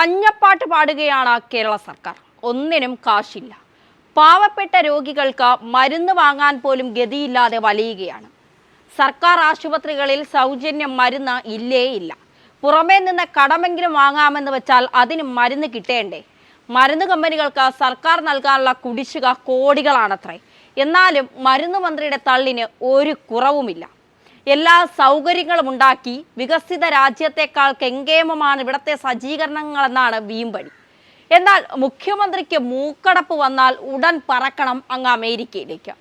പഞ്ഞപ്പാട്ട് പാടുകയാണ് കേരള സർക്കാർ. ഒന്നിനും കാശില്ല. പാവപ്പെട്ട രോഗികൾക്ക് മരുന്ന് വാങ്ങാൻ പോലും ഗതിയില്ലാതെ വലയുകയാണ്. സർക്കാർ ആശുപത്രികളിൽ സൗജന്യം മരുന്ന് ഇല്ലേ ഇല്ല. പുറമേ നിന്ന് കടമെങ്കിലും വാങ്ങാമെന്ന് വെച്ചാൽ അതിന് മരുന്ന് കിട്ടേണ്ടേ? മരുന്ന് കമ്പനികൾക്ക് സർക്കാർ നൽകാനുള്ള കുടിശ്ശിക കോടികളാണത്രേ. എന്നാലും മരുന്ന് മന്ത്രിയുടെ തള്ളിന് ഒരു കുറവുമില്ല. എല്ലാ സൗകര്യങ്ങളും ഉണ്ടാക്കി വികസിത രാജ്യത്തെക്കാൾ കെങ്കേമമാണ് ഇവിടത്തെ സജ്ജീകരണങ്ങളെന്നാണ് വീമ്പടി. എന്നാൽ മുഖ്യമന്ത്രിക്ക് മൂക്കടപ്പ് വന്നാൽ ഉടൻ പറക്കണം അങ്ങ് അമേരിക്കയിലേക്ക്.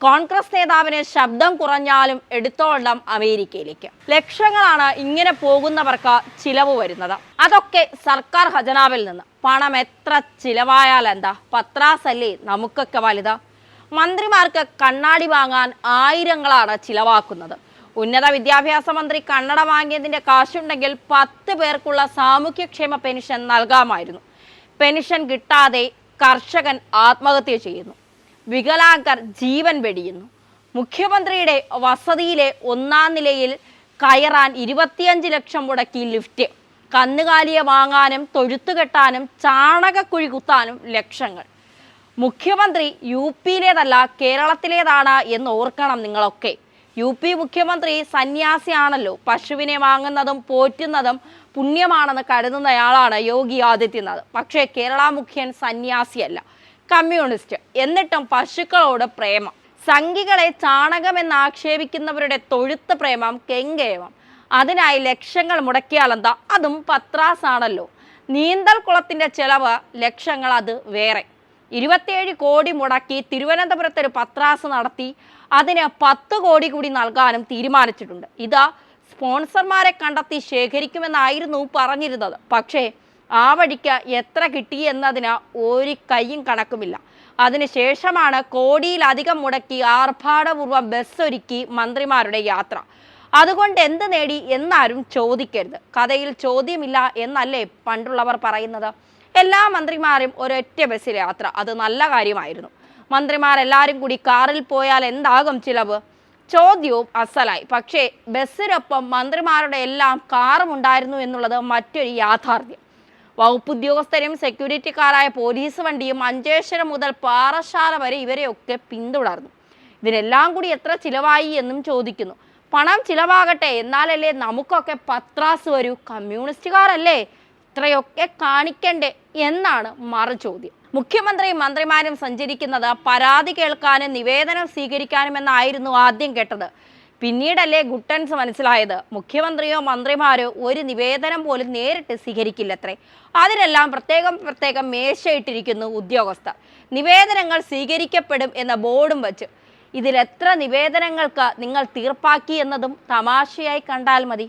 കോൺഗ്രസ് നേതാവിന് ശബ്ദം കുറഞ്ഞാലും എടുത്തോളം അമേരിക്കയിലേക്ക്. ലക്ഷങ്ങളാണ് ഇങ്ങനെ പോകുന്നവർക്ക് ചിലവ് വരുന്നത്. അതൊക്കെ സർക്കാർ ഖജനാവിൽ നിന്ന്. പണം എത്ര ചിലവായാൽ എന്താ? പത്രാസല്ലേ? നമുക്കൊക്കെ വലുത്. മന്ത്രിമാർക്ക് കണ്ണാടി വാങ്ങാൻ ആയിരങ്ങളാണ് ചിലവാക്കുന്നത്. ഉന്നത വിദ്യാഭ്യാസ മന്ത്രി കണ്ണട വാങ്ങിയതിന്റെ കാശുണ്ടെങ്കിൽ പത്ത് പേർക്കുള്ള സാമൂഹ്യക്ഷേമ പെൻഷൻ നൽകാമായിരുന്നു. പെൻഷൻ കിട്ടാതെ കർഷകൻ ആത്മഹത്യ ചെയ്യുന്നു. വികലാംഗർ ജീവൻ വെടിയുന്നു. മുഖ്യമന്ത്രിയുടെ വസതിയിലെ ഒന്നാം നിലയിൽ കയറാൻ ഇരുപത്തിയഞ്ച് ലക്ഷം മുടക്കി ലിഫ്റ്റ്. കന്നുകാലിയെ വാങ്ങാനും തൊഴുത്തു കെട്ടാനും ചാണകക്കുഴി കുത്താനും ലക്ഷങ്ങൾ. മുഖ്യമന്ത്രി യു പിയിലേതല്ല കേരളത്തിലേതാണ് എന്ന് ഓർക്കണം നിങ്ങളൊക്കെ. യു പി മുഖ്യമന്ത്രി സന്യാസിയാണല്ലോ. പശുവിനെ വാങ്ങുന്നതും പോറ്റുന്നതും പുണ്യമാണെന്ന് കരുതുന്നയാളാണ് യോഗി ആദിത്യനാഥ്. പക്ഷേ കേരള മുഖ്യൻ സന്യാസിയല്ല. കമ്മ്യൂണിസ്റ്റ്. എന്നിട്ടും പശുക്കളോട് പ്രേമം. സംഘികളെ ചാണകമെന്ന് ആക്ഷേപിക്കുന്നവരുടെ തൊഴുത്ത് പ്രേമം കെങ്കേമം അതിനായി ലക്ഷങ്ങൾ മുടക്കിയാലെന്താ? അതും പത്രാസാണല്ലോ. നീന്തൽ കുളത്തിന്റെ ചെലവ് ലക്ഷങ്ങൾ അത് വേറെ. ഇരുപത്തിയേഴ് കോടി മുടക്കി തിരുവനന്തപുരത്ത് ഒരു പത്രാസ് നടത്തി. അതിന് പത്ത് കോടി കൂടി നൽകാനും തീരുമാനിച്ചിട്ടുണ്ട്. ഇതാ സ്പോൺസർമാരെ കണ്ടെത്തി ശേഖരിക്കുമെന്നായിരുന്നു പറഞ്ഞിരുന്നത്. പക്ഷേ ആ വഴിക്ക് എത്ര കിട്ടി എന്നതിന് ഒരു കൈയും കണക്കുമില്ല. അതിനുശേഷമാണ് കോടിയിലധികം മുടക്കി ആർഭാടപൂർവം ബസ് ഒരുക്കി മന്ത്രിമാരുടെ യാത്ര. അതുകൊണ്ട് എന്ത് നേടി എന്നാരും ചോദിക്കരുത്. കഥയിൽ ചോദ്യമില്ല എന്നല്ലേ പണ്ടുള്ളവർ പറയുന്നത്. എല്ലാ മന്ത്രിമാരും ഒരൊറ്റ ബസ്സിൽ യാത്ര. അത് നല്ല കാര്യമായിരുന്നു. മന്ത്രിമാരെല്ലാവരും കൂടി കാറിൽ പോയാൽ എന്താകും ചിലവ്? ചോദ്യവും അസലായി. പക്ഷേ ബസ്സിനൊപ്പം മന്ത്രിമാരുടെ എല്ലാം കാറും ഉണ്ടായിരുന്നു എന്നുള്ളത് മറ്റൊരു യാഥാർത്ഥ്യം. വകുപ്പ് ഉദ്യോഗസ്ഥരും സെക്യൂരിറ്റിക്കാരായ പോലീസ് വണ്ടിയും മഞ്ചേശ്വരം മുതൽ പാറശാല വരെ ഇവരെയൊക്കെ പിന്തുടർന്നു. ഇതിനെല്ലാം കൂടി എത്ര ചിലവായി എന്നും ചോദിക്കുന്നു. പണം ചിലവാകട്ടെ എന്നാലല്ലേ നമുക്കൊക്കെ പത്രാസ് വരൂ. കമ്മ്യൂണിസ്റ്റുകാരല്ലേ? ഇത്രയൊക്കെ കാണിക്കണ്ടേ എന്നാണ് മറു ചോദ്യം. മുഖ്യമന്ത്രിയും മന്ത്രിമാരും സഞ്ചരിക്കുന്നത് പരാതി കേൾക്കാനും നിവേദനം സ്വീകരിക്കാനുമെന്നായിരുന്നു ആദ്യം കേട്ടത്. പിന്നീടല്ലേ ഗുട്ടൻസ് മനസ്സിലായത്. മുഖ്യമന്ത്രിയോ മന്ത്രിമാരോ ഒരു നിവേദനം പോലും നേരിട്ട് സ്വീകരിക്കില്ലത്രേ. അതിനെല്ലാം പ്രത്യേകം പ്രത്യേകം മേശയിട്ടിരിക്കുന്നു ഉദ്യോഗസ്ഥർ. നിവേദനങ്ങൾ സ്വീകരിക്കപ്പെടും എന്ന ബോർഡും വച്ച്. ഇതിലെത്ര നിവേദനങ്ങൾക്ക് നിങ്ങൾ തീർപ്പാക്കി എന്നതും തമാശയായി കണ്ടാൽ മതി.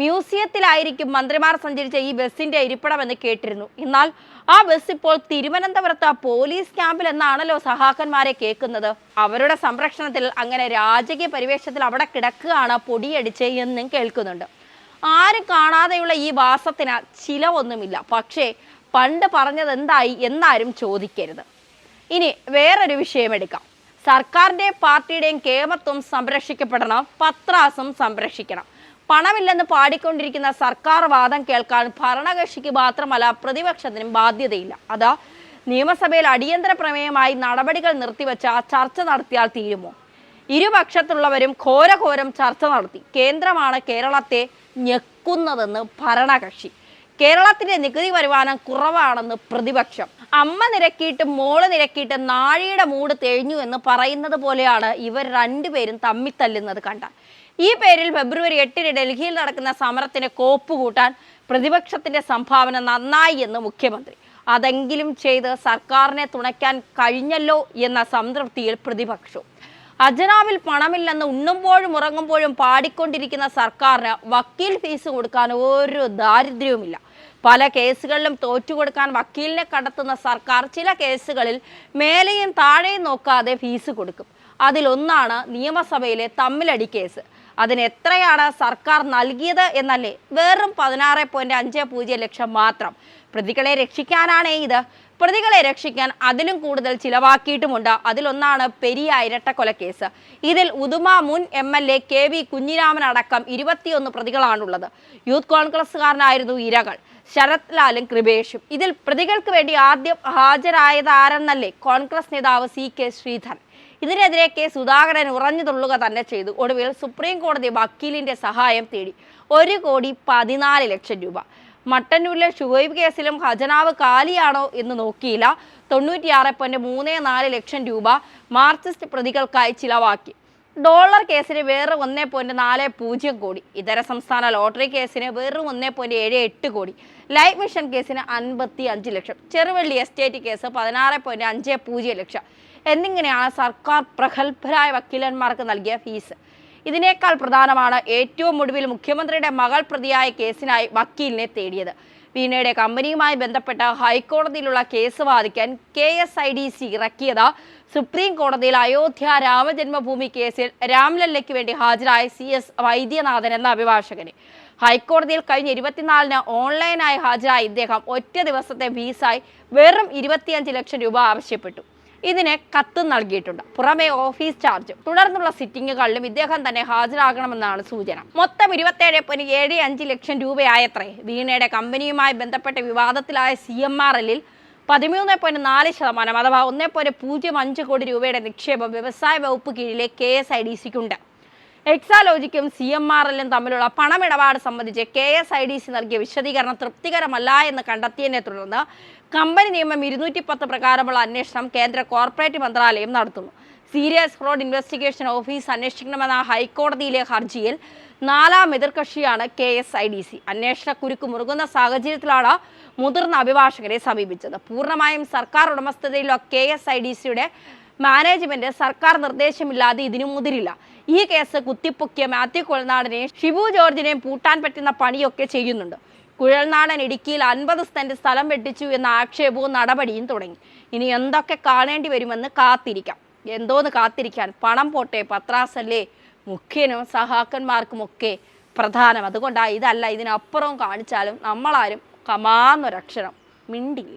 മ്യൂസിയത്തിലായിരിക്കും മന്ത്രിമാർ സഞ്ചരിച്ച ഈ ബസ്സിന്റെ ഇരിപ്പിടമെന്ന് കേട്ടിരുന്നു. എന്നാൽ ആ ബസ് ഇപ്പോൾ തിരുവനന്തപുരത്ത് പോലീസ് ക്യാമ്പിൽ എന്നാണല്ലോ സഹാക്കന്മാരെ കേൾക്കുന്നത്. അവരുടെ സംരക്ഷണത്തിൽ അങ്ങനെ രാജകീയ പരിവേഷത്തിൽ അവിടെ കിടക്കുകയാണ് പൊടിയടിച്ച് എന്നും കേൾക്കുന്നുണ്ട്. ആരും കാണാതെയുള്ള ഈ വാസത്തിന് ചില ഒന്നുമില്ല പക്ഷേ പണ്ട് പറഞ്ഞത് എന്തായി എന്നാരും ചോദിക്കരുത്. ഇനി വേറൊരു വിഷയം എടുക്കാം. സർക്കാരിന്റെ പാർട്ടിയുടെയും കേമത്വം സംരക്ഷിക്കപ്പെടണം പത്രാസും സംരക്ഷിക്കണം. പണമില്ലെന്ന് പാടിക്കൊണ്ടിരിക്കുന്ന സർക്കാർ വാദം കേൾക്കാൻ ഭരണകക്ഷിക്ക് മാത്രമല്ല പ്രതിപക്ഷത്തിനും ബാധ്യതയില്ല. അതാ നിയമസഭയിൽ അടിയന്തര പ്രമേയമായി നടപടികൾ നിർത്തിവെച്ച ചർച്ച നടത്തിയാൽ തീരുമോ? ഇരുപക്ഷത്തുള്ളവരും ഘോരഘോരം ചർച്ച നടത്തി. കേന്ദ്രമാണ് കേരളത്തെ ഞെക്കുന്നതെന്ന് ഭരണകക്ഷി. കേരളത്തിന്റെ നികുതി വരുമാനം കുറവാണെന്ന് പ്രതിപക്ഷം. അമ്മ നിരക്കിയിട്ട് മോൾ നിരക്കിയിട്ട് നാഴിയുടെ മൂട് തെഴിഞ്ഞു എന്ന് പറയുന്നത് പോലെയാണ് ഇവർ രണ്ടുപേരും തമ്മിത്തല്ലുന്നത് കണ്ടാൽ ഈ പേരിൽ ഫെബ്രുവരി എട്ടിന് ഡൽഹിയിൽ നടക്കുന്ന സമരത്തിന് കോപ്പ് കൂട്ടാൻ പ്രതിപക്ഷത്തിന്റെ സംഭാവന നന്നായി എന്ന് മുഖ്യമന്ത്രി. അതെങ്കിലും ചെയ്ത് സർക്കാരിനെ തുണയ്ക്കാൻ കഴിഞ്ഞല്ലോ എന്ന സംതൃപ്തിയിൽ പ്രതിപക്ഷവും അജനാവിൽ പണമില്ലെന്ന് ഉണ്ണുമ്പോഴും ഉറങ്ങുമ്പോഴും പാടിക്കൊണ്ടിരിക്കുന്ന സർക്കാരിന് വക്കീൽ ഫീസ് കൊടുക്കാൻ ഒരു ദാരിദ്ര്യവുമില്ല. പല കേസുകളിലും തോറ്റുകൊടുക്കാൻ വക്കീലിനെ കണ്ടെത്തുന്ന സർക്കാർ ചില കേസുകളിൽ മേലെയും താഴെയും നോക്കാതെ ഫീസ് കൊടുക്കും. അതിലൊന്നാണ് നിയമസഭയിലെ തമ്മിലടി കേസ്. അതിന് എത്രയാണ് സർക്കാർ നൽകിയത് എന്നല്ലേ? വെറും പതിനാറ് പോയിന്റ് അഞ്ച് പൂജ്യം ലക്ഷം മാത്രം. പ്രതികളെ രക്ഷിക്കാനാണേ ഇത്. പ്രതികളെ രക്ഷിക്കാൻ അതിലും കൂടുതൽ ചിലവാക്കിയിട്ടുമുണ്ട്. അതിലൊന്നാണ് പെരിയ ഇരട്ടക്കൊലക്കേസ് ഇതിൽ ഉദുമ മുൻ M L A K V Kunhiraman അടക്കം ഇരുപത്തിയൊന്ന് പ്രതികളാണുള്ളത്. യൂത്ത് കോൺഗ്രസ്സുകാരനായിരുന്നു ഇരകൾ. ശരത് ലാലും കൃപേഷും. ഇതിൽ പ്രതികൾക്ക് വേണ്ടി ആദ്യം ഹാജരായതാരെന്നല്ലേ കോൺഗ്രസ് നേതാവ് സി കെ ശ്രീധരൻ. ഇതിനെതിരെ കെ സുധാകരൻ ഉറഞ്ഞു തുള്ളുക തന്നെ ചെയ്തു. ഒടുവിൽ സുപ്രീം കോടതി വക്കീലിന്റെ സഹായം തേടി ഒരു കോടി പതിനാല് ലക്ഷം രൂപ. മട്ടന്നൂരിലെ ഷുഹൈബ് കേസിലും ഖജനാവ് കാലിയാണോ എന്ന് നോക്കിയില്ല. തൊണ്ണൂറ്റിയാറ് പോയിന്റ് മൂന്ന് നാല് ലക്ഷം രൂപ മാർക്സിസ്റ്റ് പ്രതികൾക്കായി ചിലവാക്കി. ഡോളർ കേസിന് വേറെ ഒന്നേ പോയിന്റ് നാല് പൂജ്യം കോടി. ഇതര സംസ്ഥാന ലോട്ടറി കേസിന് വെറും ഒന്നേ പോയിന്റ് ഏഴ് എട്ട് കോടി. ലൈഫ് മിഷൻ കേസിന് അൻപത്തി അഞ്ച് ലക്ഷം. ചെറുവള്ളി എസ്റ്റേറ്റ് കേസ് പതിനാറ് പോയിന്റ് അഞ്ച് പൂജ്യം ലക്ഷം. എന്നിങ്ങനെയാണ് സർക്കാർ പ്രഗത്ഭരായ വക്കീലന്മാർക്ക് നൽകിയ ഫീസ്. ഇതിനേക്കാൾ പ്രധാനമാണ് ഏറ്റവും ഒടുവിൽ മുഖ്യമന്ത്രിയുടെ മകൾ പ്രതിയായ കേസിനായി വക്കീലിനെ തേടിയത്. വീണയുടെ കമ്പനിയുമായി ബന്ധപ്പെട്ട ഹൈക്കോടതിയിലുള്ള കേസ് വാദിക്കാൻ K S I D C ഇറക്കിയത്. സുപ്രീം കോടതിയിൽ അയോധ്യ രാമജന്മഭൂമി കേസിൽ രാംലല്ലയ്ക്ക് വേണ്ടി ഹാജരായ സി എസ് വൈദ്യനാഥൻ എന്ന അഭിഭാഷകനെ. ഹൈക്കോടതിയിൽ കഴിഞ്ഞ ഇരുപത്തിനാലിന് ഓൺലൈനായി ഹാജരായ ഇദ്ദേഹം ഒറ്റ ദിവസത്തെ ഫീസായി വെറും ഇരുപത്തിയഞ്ച് ലക്ഷം രൂപ ആവശ്യപ്പെട്ടു. ഇതിന് കത്ത് നൽകിയിട്ടുണ്ട്. പുറമെ ഓഫീസ് ചാർജ്. തുടർന്നുള്ള സിറ്റിംഗുകളിലും ഇദ്ദേഹം തന്നെ ഹാജരാകണമെന്നാണ് സൂചന. മൊത്തം ഇരുപത്തേഴ് പോയിന്റ് ഏഴ് അഞ്ച് ലക്ഷം രൂപയായത്രേ. വീണയുടെ കമ്പനിയുമായി ബന്ധപ്പെട്ട വിവാദത്തിലായ സി എം ആർ എല്ലിൽ പതിമൂന്ന് പോയിന്റ് നാല് ശതമാനം അഥവാ ഒന്ന് പോയിന്റ് പൂജ്യം അഞ്ച് കോടി രൂപയുടെ നിക്ഷേപം വ്യവസായ വകുപ്പ് കീഴിലെ കെ എസ് ഐ ഡി സിക്കുണ്ട്. എക്സാലോജിക്കും സി എം ആർ എല്ലും തമ്മിലുള്ള പണമിടപാട് സംബന്ധിച്ച് K S I D C നൽകിയ വിശദീകരണം തൃപ്തികരമല്ല എന്ന് കണ്ടെത്തിയതിനെ തുടർന്ന് കമ്പനി നിയമം ഇരുന്നൂറ്റി പത്ത് പ്രകാരമുള്ള അന്വേഷണം കേന്ദ്ര കോർപ്പറേറ്റ് മന്ത്രാലയം നടത്തുന്നു. സീരിയസ് ഫ്രോഡ് ഇൻവെസ്റ്റിഗേഷൻ ഓഫീസ് അന്വേഷിക്കണമെന്ന ഹൈക്കോടതിയിലെ ഹർജിയിൽ നാലാം എതിർകക്ഷിയാണ് K S I D C. അന്വേഷണ കുരുക്ക് മുറുകുന്ന സാഹചര്യത്തിലാണ് മുതിർന്ന അഭിഭാഷകരെ സമീപിച്ചത്. പൂർണമായും സർക്കാർ ഉടമസ്ഥതയിലുള്ള കെ എസ് ഐ ഡി സിയുടെ മാനേജ്മെന്റ് സർക്കാർ നിർദ്ദേശമില്ലാതെ ഇതിനു മുതിരില്ല. ഈ കേസ് കുത്തിപ്പൊക്കിയ മാത്യു കുഴൽനാടനെയും ഷിബു ജോർജിനെയും പൂട്ടാൻ പറ്റുന്ന പണിയൊക്കെ ചെയ്യുന്നുണ്ട്. കുഴൽനാടൻ ഇടുക്കിയിൽ അൻപത് സെന്റ് സ്ഥലം വെട്ടിച്ചു എന്ന ആക്ഷേപവും നടപടിയും തുടങ്ങി. ഇനി എന്തൊക്കെ കാണേണ്ടി വരുമെന്ന് കാത്തിരിക്കാം. എന്തോന്ന് കാത്തിരിക്കാൻ? പണം പോട്ടെ പത്രാസല്ലേ? മുഖ്യനും സഹാക്കന്മാർക്കുമൊക്കെ പ്രധാനം. അതുകൊണ്ടാണ് ഇതല്ല ഇതിനപ്പുറവും കാണിച്ചാലും നമ്മളാരും കമാന്നൊരക്ഷരം മിണ്ടില്ല.